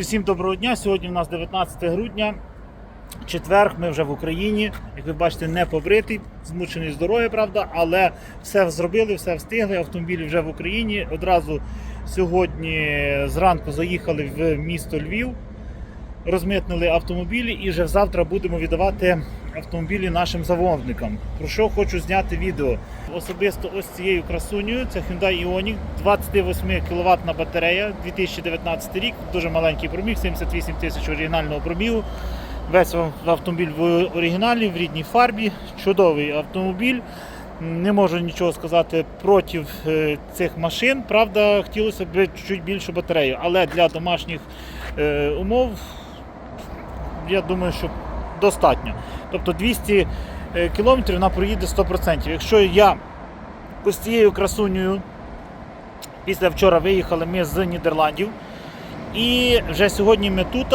Всім доброго дня. Сьогодні у нас 19 грудня. Четверг, ми вже в Україні. Як ви бачите, не побритий, змучений з дороги, правда, але все зробили, все встигли. Автомобілі вже в Україні. Одразу сьогодні зранку заїхали в місто Львів, розмитнили автомобілі і вже завтра будемо віддавати автомобілі нашим замовникам. Про що хочу зняти відео. Особисто ось цією красунею, це Hyundai Ioniq, 28 кВт батарея, 2019 рік, дуже маленький пробіг, 78 тисяч оригінального пробігу. Весь автомобіль в оригіналі, в рідній фарбі. Чудовий автомобіль. Не можу нічого сказати проти е, цих машин. Правда, хотілося б чуть більшу батарею, але для домашніх е, умов я думаю, що достатньо. Тобто 200 е, кілометрів вона проїде 100%. Якщо я ось цією красунею після вчора виїхали ми з Нідерландів, і вже сьогодні ми тут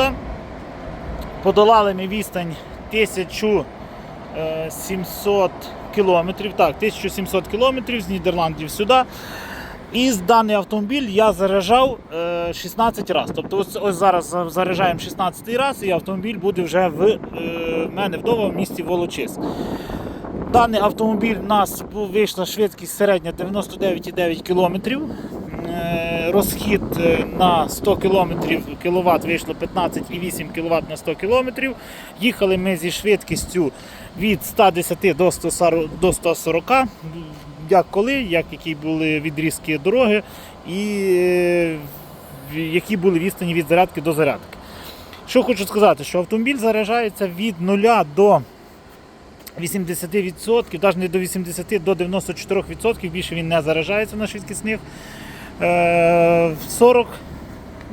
подолали ми відстань 1700 кілометрів. Так, 1700 кілометрів з Нідерландів сюди. І даний автомобіль я заряджав е, 16 разів. Тобто ось, ось зараз за- заряджаємо 16 раз, і автомобіль буде вже в е, мене вдома в місті Волочис. Даний автомобіль у нас вийшла швидкість середня 99,9 км. Розхід е, на 100 км кВт вийшло 15,8 кВт на 100 км. Їхали ми зі швидкістю від 110 до 140, до 140 як коли, як які були відрізки дороги і е, які були відстані від зарядки до зарядки. Що хочу сказати, що автомобіль заряджається від 0 до 80%, навіть не до 80% до 94%, більше він не заряджається на швидкісних. Е, в 40,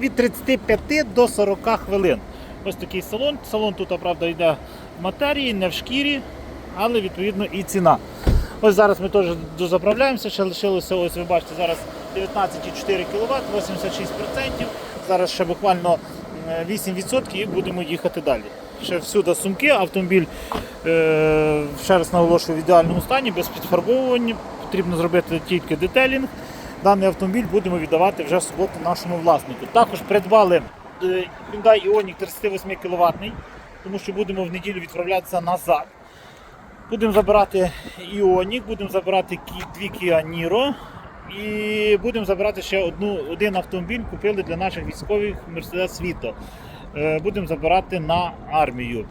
від 35 до 40 хвилин. Ось такий салон. Салон тут, правда, йде в матерії, не в шкірі, але відповідно і ціна. Ось зараз ми теж дозаправляємося, ще лишилося, ось ви бачите, зараз 19,4 кВт, 86%. Зараз ще буквально е, 8% і будемо їхати далі. Ще всюди сумки, автомобіль, е, ще раз наголошую, в ідеальному стані, без підфарбовування. Потрібно зробити тільки детелінг. Даний автомобіль будемо віддавати вже в суботу нашому власнику. Також придбали е, Hyundai Ioniq 38 кВт, тому що будемо в неділю відправлятися назад. Будемо забирати Іонік, будемо забирати дві Kia Niro і будемо забирати ще одну, один автомобіль, купили для наших військових Mercedes Vito. Е, Будемо забирати на армію.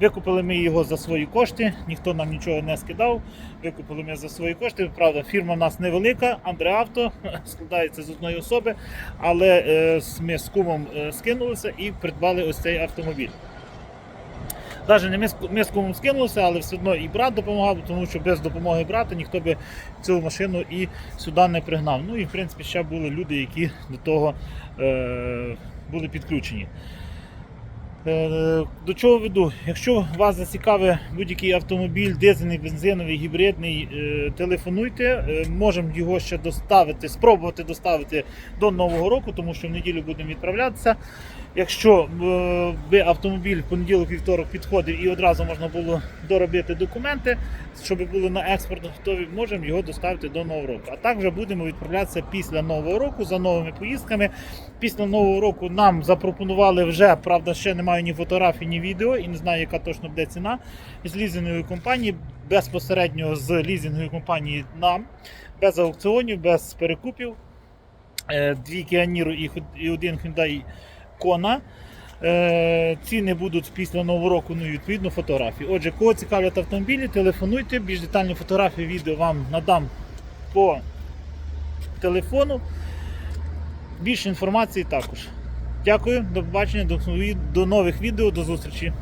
Викупили ми його за свої кошти, ніхто нам нічого не скидав. Викупили ми за свої кошти. Правда, фірма в нас невелика, Андреавто, складається з одної особи, але е, ми з кумом е, скинулися і придбали ось цей автомобіль. Навіть не ми, ми з кумом скинулися, але все одно і брат допомагав, тому що без допомоги брата ніхто би цю машину і сюди не пригнав. Ну і в принципі ще були люди, які до того е, були підключені. Е, До чого веду? Якщо вас зацікавить будь-який автомобіль, дизельний, бензиновий, гібридний, е, телефонуйте. Е, Можемо його ще доставити, спробувати доставити до Нового року, тому що в неділю будемо відправлятися. Якщо е, би автомобіль в понеділок вівторок підходив і одразу можна було доробити документи, щоб були на експорт готові, можемо його доставити до Нового року. А так вже будемо відправлятися після Нового року за новими поїздками. Після Нового року нам запропонували вже, правда, ще немає ні фотографій, ні відео, і не знаю, яка точно буде ціна з лізингової компанії, безпосередньо з лізингової компанії нам, без аукціонів, без перекупів. Е, Дві ход- і один Hyundai Kona. Е, Ціни будуть після нового року, ну і відповідно фотографії. Отже, кого цікавлять автомобілі, телефонуйте, більш детальні фотографії, відео вам надам по телефону. Більше інформації також. Дякую, до побачення, до нових відео, до зустрічі.